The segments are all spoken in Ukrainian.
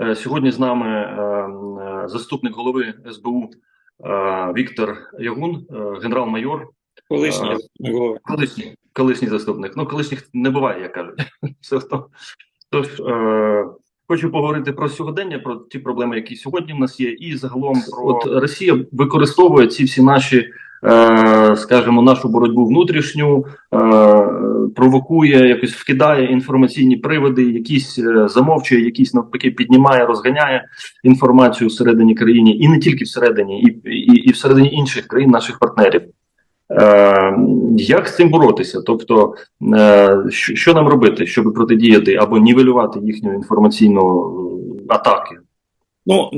Е, Сьогодні з нами е, е, заступник голови СБУ Віктор Ягун, генерал-майор, Колишній колишній, колишній заступник. Ну, колишніх не буває, як кажуть. Все то. Тож хочу поговорити про сьогодення, про ті проблеми, які сьогодні в нас є, і загалом про от Росія використовує ці всі наші. Е, Скажімо, нашу боротьбу внутрішню е, провокує, якось вкидає інформаційні приводи, якісь е, замовчує, якісь навпаки піднімає, розганяє інформацію всередині країни, і не тільки всередині, і, і, і всередині інших країн, наших партнерів. Як з цим боротися? Тобто, що, нам робити, щоб протидіяти або нівелювати їхню інформаційну атаки? Ну,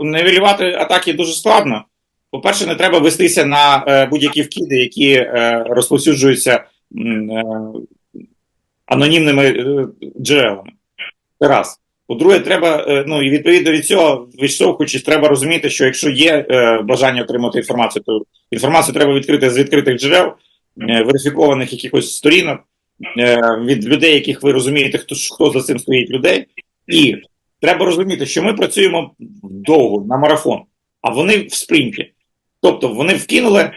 нивелювати атаки дуже складно. По-перше, не треба вестися на е, будь-які вкиди, які е, розповсюджуються е, анонімними джерелами. Це раз. По-друге, треба, ну і відповідно від цього, відштовхуючись, треба розуміти, що якщо є бажання отримати інформацію, то інформацію треба відкрити з відкритих джерел, верифікованих якихось сторінок, від людей, яких ви розумієте, хто, хто за цим стоїть людей. І треба розуміти, що ми працюємо довго на марафон, а вони в спринті. Тобто вони вкинули,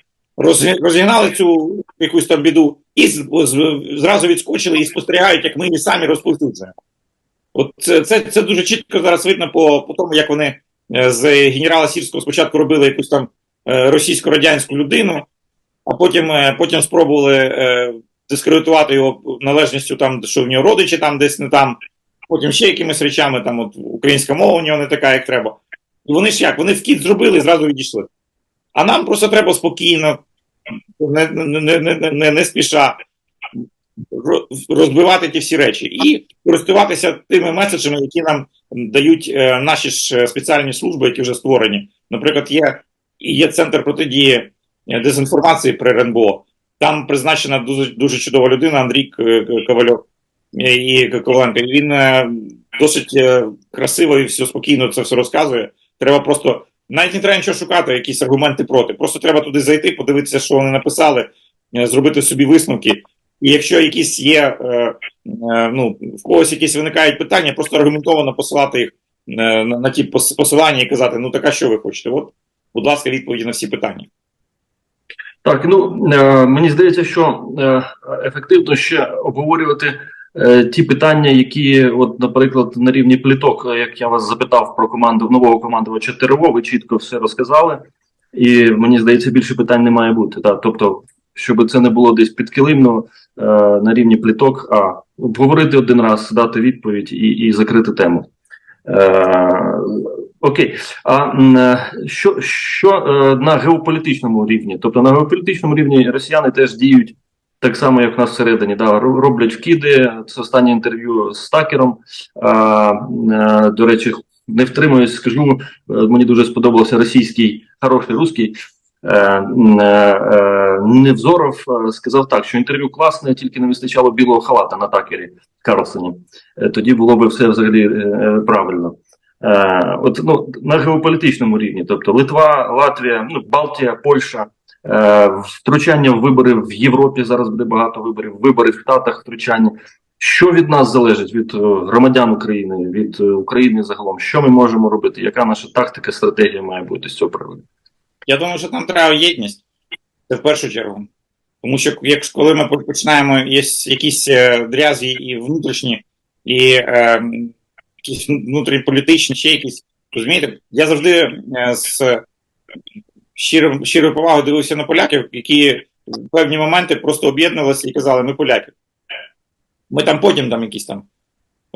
розігнали цю якусь там біду і зразу відскочили і спостерігають, як ми самі розповсюджуємо. От це, це, це дуже чітко зараз видно по, по тому, як вони е, з генерала Сірського спочатку робили якусь там е, російсько-радянську людину, а потім, е, потім спробували дискредитувати його належністю, там, що в нього родичі там десь не там, потім ще якимись речами, там от українська мова у нього не така, як треба. І вони ж як? Вони вкид зробили і зразу відійшли. А нам просто треба спокійно, не, не, не, не, не, спіша розбивати ті всі речі і користуватися тими меседжами, які нам дають е, наші ж е, спеціальні служби, які вже створені. Наприклад, є, є центр протидії е, дезінформації при РНБО. Там призначена дуже, дуже чудова людина Андрій Ковальов і Коваленко. Він досить красиво і все спокійно це все розказує. Треба просто навіть не треба нічого шукати, якісь аргументи проти. Просто треба туди зайти, подивитися, що вони написали, е, зробити собі висновки. І якщо якісь є, е, е, ну, в когось якісь виникають питання, просто аргументовано посилати їх на, ті посилання і казати, ну так а що ви хочете? От, будь ласка, відповіді на всі питання. Так, ну мені здається, що ефективно ще обговорювати ті питання, які, от, наприклад, на рівні пліток, е, як я вас запитав про команду нового командувача ТРО, ви чітко все розказали, і мені здається, більше питань не має бути. Так? Тобто, щоб це не було десь підкилимно е, на рівні пліток, а обговорити один раз, дати відповідь і, і закрити тему. Е, окей. А е, що, що е, на геополітичному рівні? Тобто на геополітичному рівні росіяни теж діють так само, як в нас всередині. Да, ро- роблять вкиди. Це останнє інтерв'ю з Такером. А, е, до речі, не втримуюсь, скажу. е, Мені дуже сподобався російський хороший русський. Е, Невзоров сказав так, що інтерв'ю класне, тільки не вистачало білого халата на такері Карлсоні. Тоді було би все взагалі правильно. От ну на геополітичному рівні, тобто Литва, Латвія, ну Балтія, Польща, втручання в вибори в Європі. Зараз буде багато виборів, вибори в Штатах, втручання. Що від нас залежить від е, громадян України, від е, України загалом? Що ми можемо робити? Яка наша тактика, стратегія має бути з цього приводу? Я думаю, що нам треба єдність. Це в першу чергу. Тому що якщо коли ми починаємо є якісь е, дрязі і внутрішні, і е, якісь внутрішньополітичні, ще якісь, розумієте, я завжди е, з щирим, щирою повагою дивився на поляків, які в певні моменти просто об'єднувалися і казали, ми поляки. Ми там потім там якісь там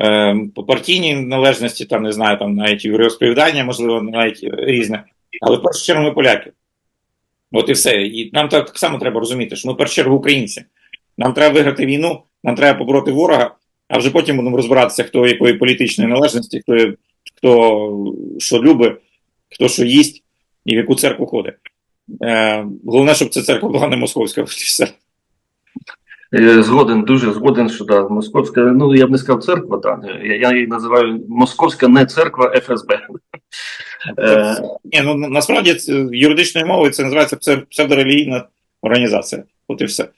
е, по партійній належності, там не знаю, там навіть розповідання, можливо, навіть різне. Але в першу чергу ми поляки. От і все. І нам так само треба розуміти, що ми в першу чергу українці. Нам треба виграти війну, нам треба побороти ворога, а вже потім будемо розбиратися, хто якої політичної належності, хто, хто що любить, хто що їсть і в яку церкву ходить. Е, головне, щоб ця церква була не московська. все. Е, Згоден, дуже згоден, що да, московська, ну я б не сказав церква, да, я, я її називаю московська не церква ФСБ. Е, Ні, ну насправді юридичною мовою це називається псевдорелігійна організація. От і все.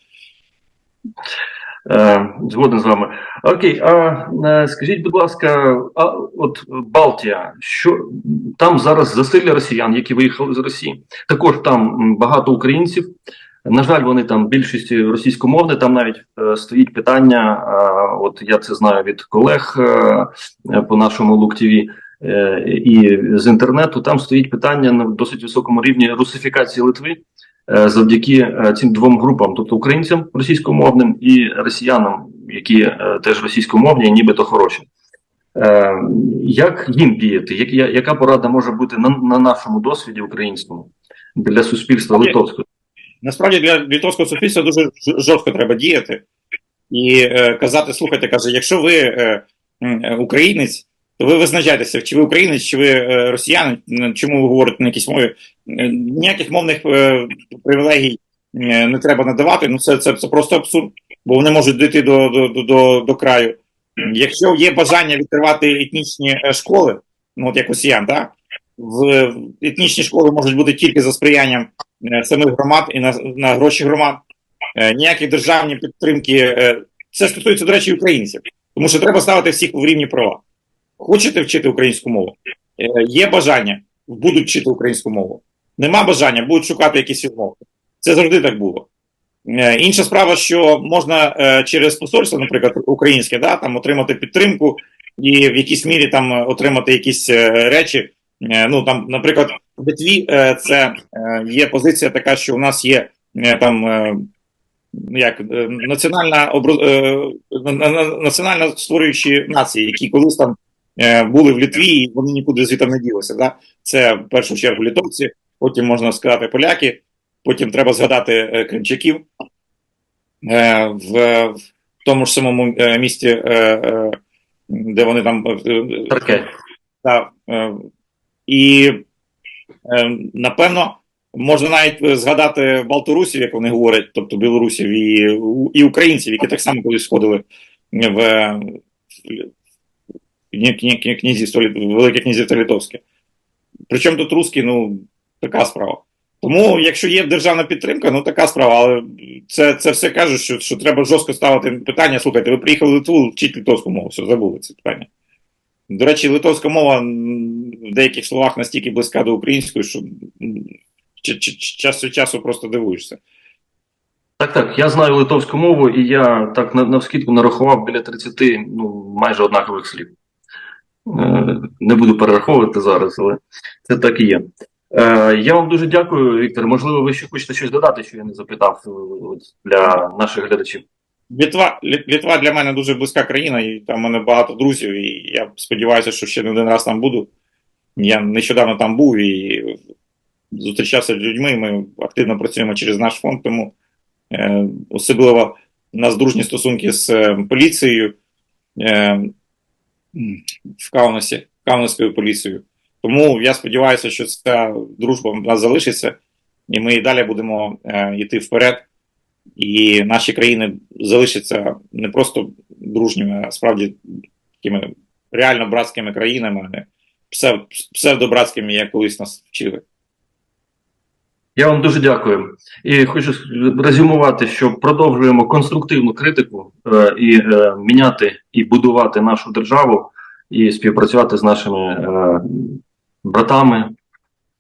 Е, згоден з вами. Окей, а е, скажіть, будь ласка, а от Балтія, що там зараз засилля росіян, які виїхали з Росії? Також там багато українців. На жаль, вони там більшості російськомовні. Там навіть е, стоїть питання. е, от я це знаю від колег е, е, по нашому лук е, і з інтернету. Там стоїть питання на досить високому рівні русифікації Литви е, завдяки е, цим двом групам, тобто українцям російськомовним і росіянам, які е, теж російськомовні, нібито хороші. Е, Як їм діяти? Яка порада може бути на, на нашому досвіді українському для суспільства литовського? Насправді для литовського суспільства дуже жорстко треба діяти і е, казати: слухайте, каже, якщо ви е, е, українець, ви визначаєтеся, чи ви українець, чи ви е, росіянин, чому ви говорите на якійсь мові. Е, Ніяких мовних е, привілегій не треба надавати. Ну це, це, це просто абсурд, бо вони можуть дійти до, до, до, до, краю. Якщо є бажання відкривати етнічні школи, ну от як росіян, так? В етнічні школи можуть бути тільки за сприянням самих громад і на, на гроші громад. Ніякі державні підтримки. Це стосується, до речі, українців. Тому що треба ставити всіх в рівні права. Хочете вчити українську мову? Е, Є бажання, будуть вчити українську мову. Нема бажання, будуть шукати якісь відмовки. Це завжди так було. Е, Інша справа, що можна е, через посольство, наприклад, українське, да, там отримати підтримку і в якійсь мірі там отримати якісь речі. Ну там, наприклад, в Литві це є позиція така, що у нас є там ну, як національна національно створюючі нації, які колись там були в Литві, і вони нікуди звідти не ділися. Да? Це в першу чергу літовці, потім можна сказати поляки, потім треба згадати е, кримчаків е, в, в тому ж самому е, місті, е, е, де вони там е, е, так, е, і е, напевно можна навіть е, згадати Балторусів, як вони говорять, тобто білорусів і, і українців, які так само колись сходили в, е, в кні- кні- кні- князівство, Велике князівство Литовське. Причому тут русські, ну, така справа. Тому, якщо є державна підтримка, ну така справа, але це, це все каже, що, що треба жорстко ставити питання. Слухайте, ви приїхали в Литву, вчіть литовську мову, все, забули це питання. До речі, литовська мова в деяких словах настільки близька до української, що час від часу просто дивуєшся. Так, так. Я знаю литовську мову, і я так на, навскідку нарахував біля 30 ну, майже однакових слів. Е, не буду перераховувати зараз, але це так і є. Е, я вам дуже дякую, Віктор. Можливо, ви ще хочете щось додати, що я не запитав е, для наших глядачів. Літва, Літва для мене дуже близька країна, і там в мене багато друзів, і я сподіваюся, що ще не один раз там буду. Я нещодавно там був і зустрічався з людьми. Ми активно працюємо через наш фонд, тому особливо у нас дружні стосунки з поліцією в Каунасі, Каунасською поліцією. Тому я сподіваюся, що ця дружба в нас залишиться, і ми і далі будемо е, йти вперед і наші країни залишаться не просто дружніми, а справді такими реально братськими країнами, а не псев- псевдобратськими, як колись нас вчили. Я вам дуже дякую. І хочу резюмувати, що продовжуємо конструктивну критику е, і е, міняти і будувати нашу державу, і співпрацювати з нашими е, братами,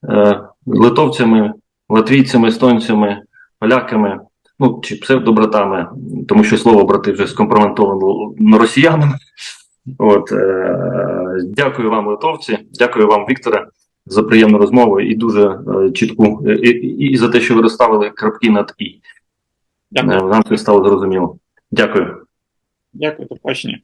е, литовцями, латвійцями, естонцями, поляками, ну чи псевдобратами, тому що слово брати вже скомпроментовано росіянами. От, е, дякую вам, литовці, дякую вам, Вікторе за приємну розмову і дуже е, чітку, е, і, і, за те, що ви розставили крапки над і. Дякую. Е, Нам це стало зрозуміло. Дякую. Дякую, до побачення.